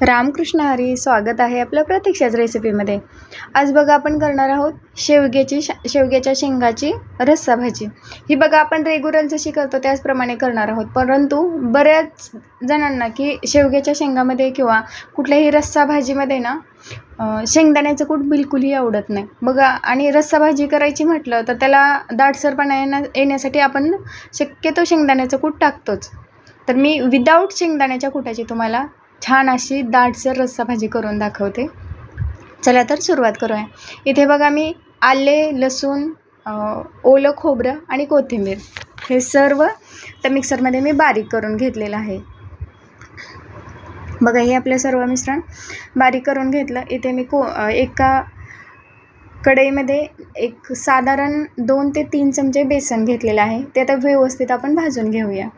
रामकृष्ण हरी स्वागत आहे आपल्या प्रतीक्षाच रेसिपीमध्ये आज बघा आपण करणार आहोत शेवग्याची श शेवग्याच्या शेंगाची रस्सा भाजी ही बघा आपण रेग्युलर जशी करतो त्याचप्रमाणे करणार आहोत. परंतु बऱ्याच जणांना की शेवग्याच्या शेंगामध्ये किंवा कुठल्याही रस्सा भाजीमध्ये ना शेंगदाण्याचं कूट बिलकुलही आवडत नाही. बघा आणि रस्सा भाजी करायची म्हटलं तर त्याला दाटसरपणा येण्या येण्यासाठी आपण शक्यतो शेंगदाण्याचं कूट टाकतोच. तर मी विदाऊट शेंगदाण्याच्या कुटाची तुम्हाला छान अशी दाटसर रस्सा भाजी करून दाखवते. चला तर सुरुवात करूया. इथे बघा मी आले लसूण ओलं खोबरं आणि कोथिंबीर. हे सर्व त्या मिक्सरमध्ये मी बारीक करून घेतलेलं आहे. बघा हे आपलं सर्व मिश्रण बारीक करून घेतलं. इथे मी को एका कढईमध्ये एक साधारण दोन ते तीन चमचे बेसन घेतलेलं आहे. ते आता व्यवस्थित आपण भाजून घेऊया.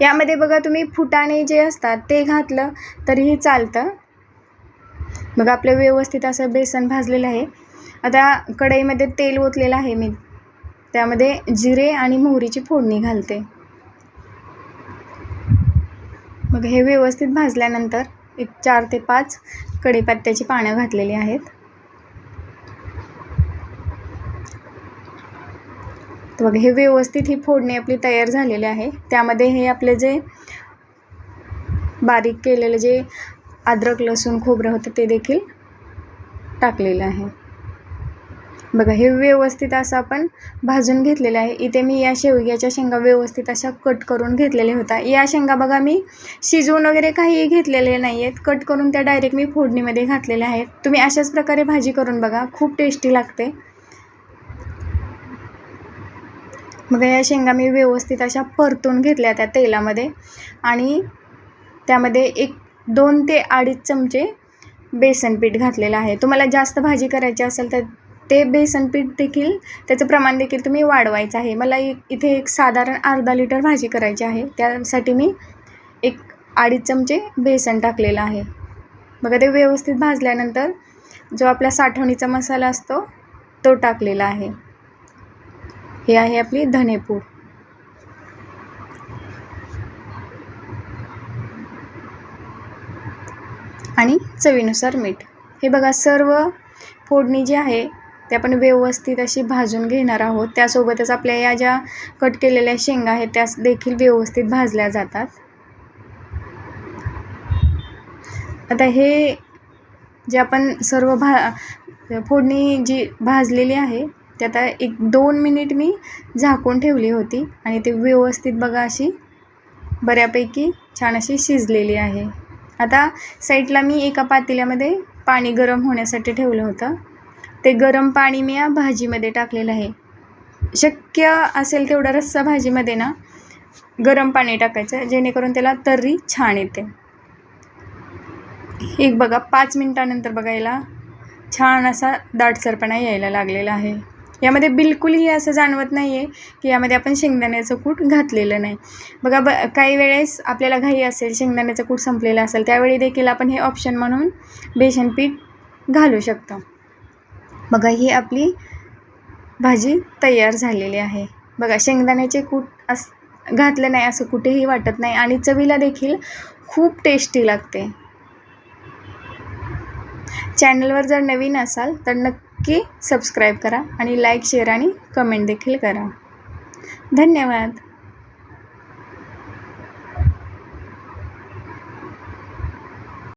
यामध्ये बघा तुम्ही फुटाणे जे असतात ते घातलं तरीही चालतं. बघा आपलं व्यवस्थित असं बेसन भाजलेलं आहे. आता कढईमध्ये तेल ओतलेलं आहे मी. त्यामध्ये जिरे आणि मोहरीची फोडणी घालते. मग हे व्यवस्थित भाजल्यानंतर एक चार ते पाच कढीपत्त्याची पानं घातलेली आहेत. तर बघा हे व्यवस्थित ही फोडणी आपली तयार झालेली आहे. त्यामध्ये हे आपले जे बारीक केलेलं जे अद्रक लसूण खोबरं होतं ते देखील टाकलेलं आहे. बघा हे व्यवस्थित असं आपण भाजून घेतलेलं आहे. इथे मी या शेवग्याच्या शेंगा व्यवस्थित अशा कट करून घेतलेल्या होत्या या शेंगा बघा मी शिजवून वगैरे काहीही घेतलेले नाही आहेत कट करून त्या डायरेक्ट मी फोडणीमध्ये घातलेल्या आहेत. तुम्ही अशाच प्रकारे भाजी करून बघा. खूप टेस्टी लागते. मग या शेंगा मी व्यवस्थित अशा परतून घेतल्या त्या तेलामध्ये. आणि त्यामध्ये एक दोन ते अडीच चमचे बेसन पीठ घातलेलं आहे. तुम्हाला जास्त भाजी करायची असेल तर ते बेसन पीठ देखील त्याचं प्रमाण देखील तुम्ही वाढवायचं आहे. मला एक इथे एक साधारण अर्धा लिटर भाजी करायची आहे. त्यासाठी मी एक अडीच चमचे बेसन टाकलेलं आहे. बघा ते व्यवस्थित भाजल्यानंतर जो आपला साठवणीचा मसाला असतो तो टाकलेला आहे. हे आहे आपली धनेपूड. आणि चवीनुसार मीठ. हे बघा सर्व फोडणी जी आहे ते आपण व्यवस्थित अशी भाजून घेणार आहोत. त्यासोबतच आपल्या या ज्या कट केलेल्या शेंगा आहेत त्या देखील व्यवस्थित भाजल्या जातात. आता हे जे आपण सर्व भा फोडणी जी भाजलेली आहे ते आता एक दोन मिनिट मी झाकून ठेवली होती आणि ते व्यवस्थित बघा अशी बऱ्यापैकी छान अशी शिजलेली आहे. आता साईडला मी एका पातेल्यामध्ये पाणी गरम होण्यासाठी ठेवलं होतं. ते गरम पाणी मी या भाजीमध्ये टाकलेलं आहे. शक्य असेल तेवढं रस्सा भाजीमध्ये ना गरम पाणी टाकायचं जेणेकरून त्याला तर्री छान येते. एक बघा पाच मिनटानंतर बघायला छान असा दाटसरपणा यायला लागलेला आहे. यामध्ये बिलकुलही असं जाणवत नाही आहे की यामध्ये आपण शेंगदाण्याचं कूट घातलेलं नाही. बघा ब काही वेळेस आपल्याला घाई असेल शेंगदाण्याचं कूट संपलेलं असेल त्यावेळी देखील आपण हे ऑप्शन म्हणून बेसन पीठ घालू शकतो. बघा ही आपली भाजी तयार झालेली आहे. बघा शेंगदाण्याचे कूट अस घातलं नाही असं कुठेही वाटत नाही आणि चवीला देखील खूप टेस्टी लागते. चॅनलवर जर नवीन असाल तर नक्की नक्की सबस्क्राईब करा आणि लाईक शेअर आणि कमेंट देखील करा. धन्यवाद.